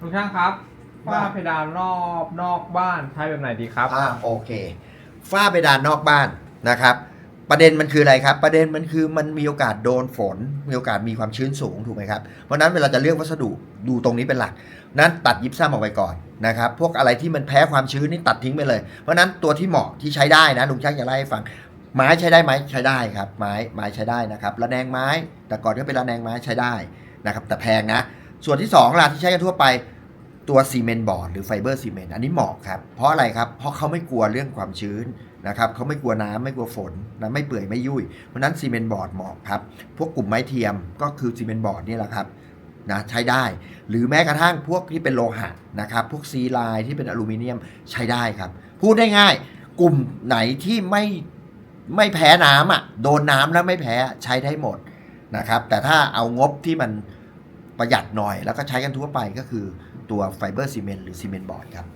ทุกท่านครับฝ้าเพดานรอบนอกบ้านใช้แบบไหนดีครับ อ่าโอเคฝ้าเพดานนอกบ้านนะครับ ประเด็นมันคืออะไรครับ ประเด็นมันคือมันมีโอกาสโดนฝน มีโอกาสมีความชื้นสูงถูกไหมครับเพราะนั้นเวลาจะเลือกวัสดุดูตรงนี้เป็นหลัก นั้นตัดยิปซัมออกไปก่อนนะครับพวกอะไรที่มันแพ้ความชื้นนี่ตัดทิ้งไปเลย เพราะฉะนั้นตัวที่เหมาะที่ใช้ได้นะลุงช่างจะไล่ให้ฟังไม้ใช้ได้ไหมใช้ได้ครับไม้ไม้ใช้ได้นะครับระแนงไม้ แต่ก่อนก็เป็นระแนงไม้ใช้ได้นะครับแต่แพงนะ ส่วนที่2ล่ะที่ใช้กันทั่วไปตัวซีเมนต์บอร์ดหรือไฟเบอร์ซีเมนต์อันนี้เหมาะครับ เพราะอะไรครับ เพราะเขาไม่กลัวเรื่องความชื้นนะครับเขาไม่กลัวน้ำไม่กลัวฝนนะไม่เปื่อยไม่ยุ่ยเพราะนั้นซีเมนต์บอร์ดเหมาะครับ พวกกลุ่มไม้เทียมก็คือซีเมนต์บอร์ดนี่แหละครับนะใช้ได้ หรือแม้กระทั่งพวกที่เป็นโลหะนะครับพวกซีไลน์ที่เป็นอลูมิเนียมใช้ได้ครับ พูดได้ง่าย กลุ่มไหนที่ไม่ไม่แพ้น้ำอะโดนน้ำแล้วไม่แพ้ใช้ได้หมดนะครับแต่ถ้าเอางบที่มัน ประหยัดหน่อย แล้วก็ใช้กันทั่วไปก็คือตัวไฟเบอร์ซีเมนต์หรือซีเมนต์บอร์ดครับ